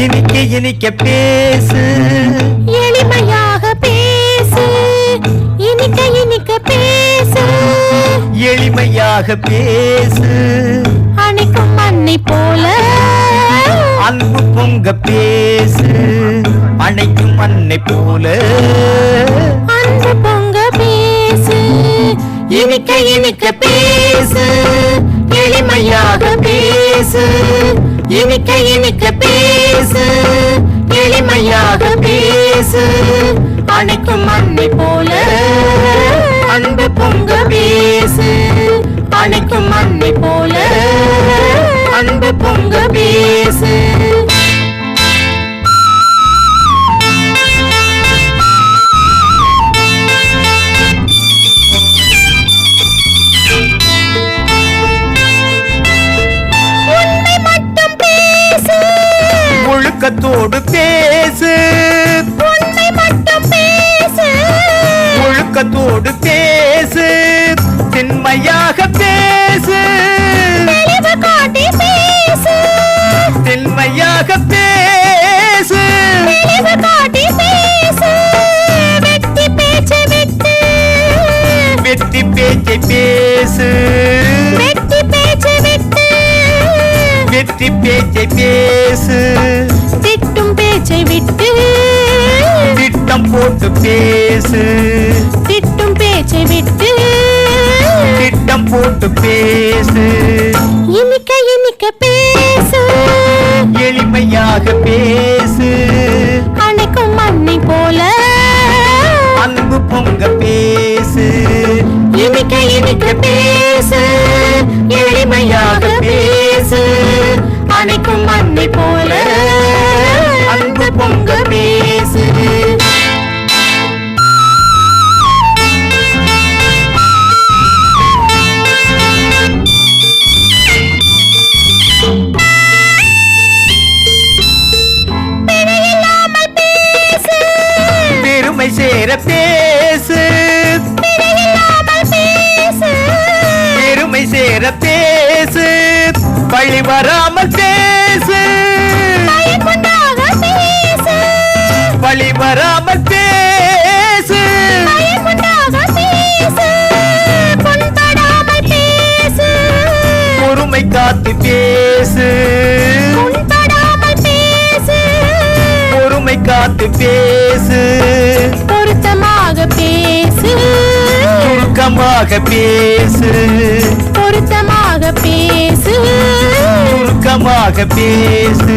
இனிக்க பேசு. எளிமையாக பேசு. இனிக்க இனிக்க பேசு. எளிமையாக பேசு. அணைக்கும் மண்ணை போல. அன்பு பொங்க பேசு. அணைக்கும் மண்ணை போல. அன்பு பொங்க பேசு. இனிக்க இனிக்க பேசு. எளிமையாக பேசு. இனிக்க இனிக்க பேசு. எளிமையாக பேசு. அணைக்கும் அன்னை போல அன்பு பொங்க பேசு. அணைக்கும் அன்னை போல அன்பு பொங்க பேசு. ஒழுக்கத்தோடு பேசு. உண்மை மட்டும் பேசு. ஒழுக்கத்தோடு பேசு. திண்மையாக பேசு. திண்மையாக பேசு. வெட்டி பேச்சு விட்டு. வெற்றி பேச்சை பேசு. வெட்டி பேச்சு விட்டு. வெற்றி பேச்சை பேசு. போட்டு பேசு. திட்டும் பேச்சை விட்டு. திட்டம் போட்டு பேசு. இனிக்க இனிக்க பேசு. எளிமையாக பேசு. அணைக்கும் மண்ணை போல. அன்பு பொங்க பேசு. இனிக்க இனிக்க பேசு. பெருமை சேர பேசு. பெருமை சேர பேசு. பழி வராமல் பேசு. பழி வராமல் பேசு. பொறுமை காத்து பேசு. பொறுமை காத்து பேசு. பேசு. சுருக்கமாக பேசு. பொருத்தமாக பேசு. சுருக்கமாக பேசு.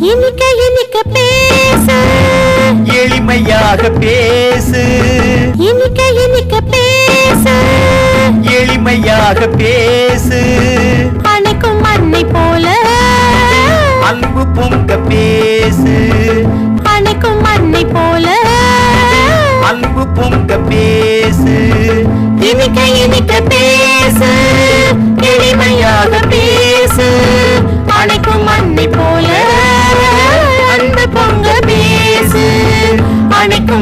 இனிக்க இனிக்க பேசு. எளிமையாக பேசு. இனிக்க இனிக்க பேசு. எளிமையாக பேசு. அணைக்கும் மண்ணை போல. அன்பு பொங்க பேசு. இனிக்க பேசு எளிமையாக பேசு. அனைக்கும் மண்ணை போல அந்த பொங்க பேசு. அனைக்கும்